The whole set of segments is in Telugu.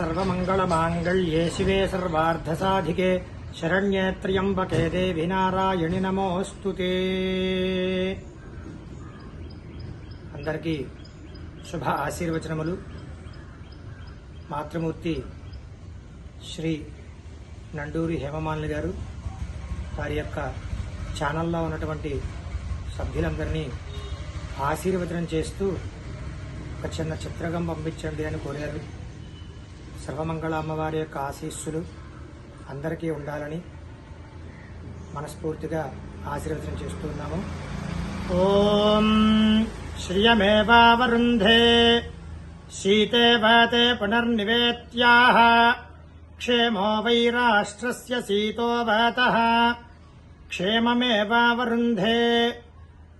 సర్వమంగళమాంగళ్యే శివే సర్వార్ధసాధికే. శరణ్యే త్ర్యంబకే దేవి నారాయణి नमोऽस्तु అందరికీ శుభ ఆశీర్వచనములు. మాతృమూర్తి శ్రీ నండూరి హేమమాలిని గారు వారి యొక్క ఛానల్లో ఉన్నటువంటి సభ్యులందరినీ ఆశీర్వచనం చేస్తూ ఒక చిన్న చిత్రకం పంపించండి అని కోరారు. సర్వమంగళ అమ్మవారి యొక్క ఆశీస్సులు అందరికీ ఉండాలని మనస్ఫూర్తిగా ఆశీర్వచనం చేస్తున్నాము ఓం శ్రియమేవావరుంధే శీతే వాతే పునర్నివేత్యాః క్షేమో వై రాష్ట్రస్య శీతో వాత క్షేమమేవావరుంధే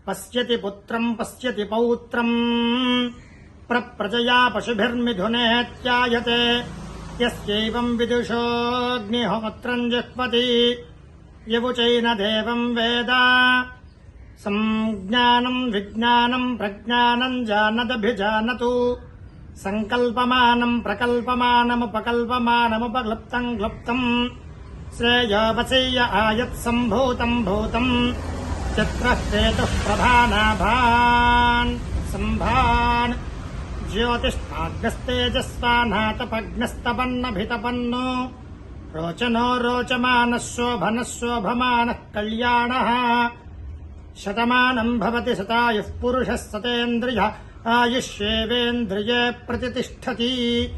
పశ్యతి పుత్రం పశ్యతి పౌత్రం ప్రజయా పశుభిర్మిథునేత్యాయతే యస్యైవం విదుషోऽగ్నిహోత్రం జిహ్వతి యవుచైన దేవం వేద సంజ్ఞానం విజ్ఞానం ప్రజ్ఞానం జానదభిజానతు సంకల్పమానం ప్రకల్పమానముపకల్పమానముపక్లుప్తం క్లుప్తం శ్రేయోపసేయ ఆయత్ సంభూతం భూతం చిత్రహేతు ప్రధానాభాన్ సంభాన్ ज्योतिष्ठाग्नस्तेजस्वानातपग्नस्तपन्नभितपन्नो रोचनो रोचमानः शोभनः शोभमानः कल्याणः। शतमानम् भवति शतायुः पुरुषः सतेन्द्रियः। आयुष्येवेन्द्रिये प्रतितिष्ठति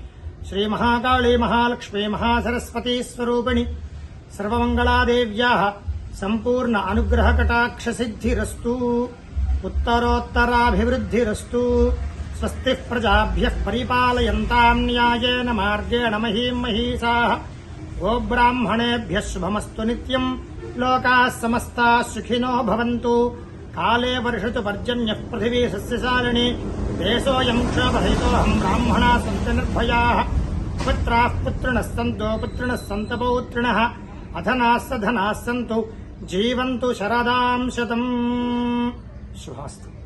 श्रीमहाकाळी महालक्ष्मी महासरस्वती स्वरूपिणि। सर्वमङ्गलादेव्याः सम्पूर्ण अनुग्रहकटाक्षसिद्धिरस्तु। उत्तरोत्तराभिवृद्धिरस्तु। स्वस्ति प्रजाभ्य परिपालयन्ताम् मगेण मार्गेण गो महीषाः गोब्राह्मणेभ्यः शुभमस्तु नित्यम्। सुखिनो काले वर्षतु पर्जन्य पृथिवी सस्यशालिनी। देशोऽयम् क्षोभरहितोऽहम् ब्राह्मण सन्त निर्भयाः। पुत्राः पुत्रिणः सन्तो, पुत्रिणः सन्त पौत्रिणः। अधनाः सधनाः सन्तु। जीवन्तु शरदां शतम् शुभास्तु।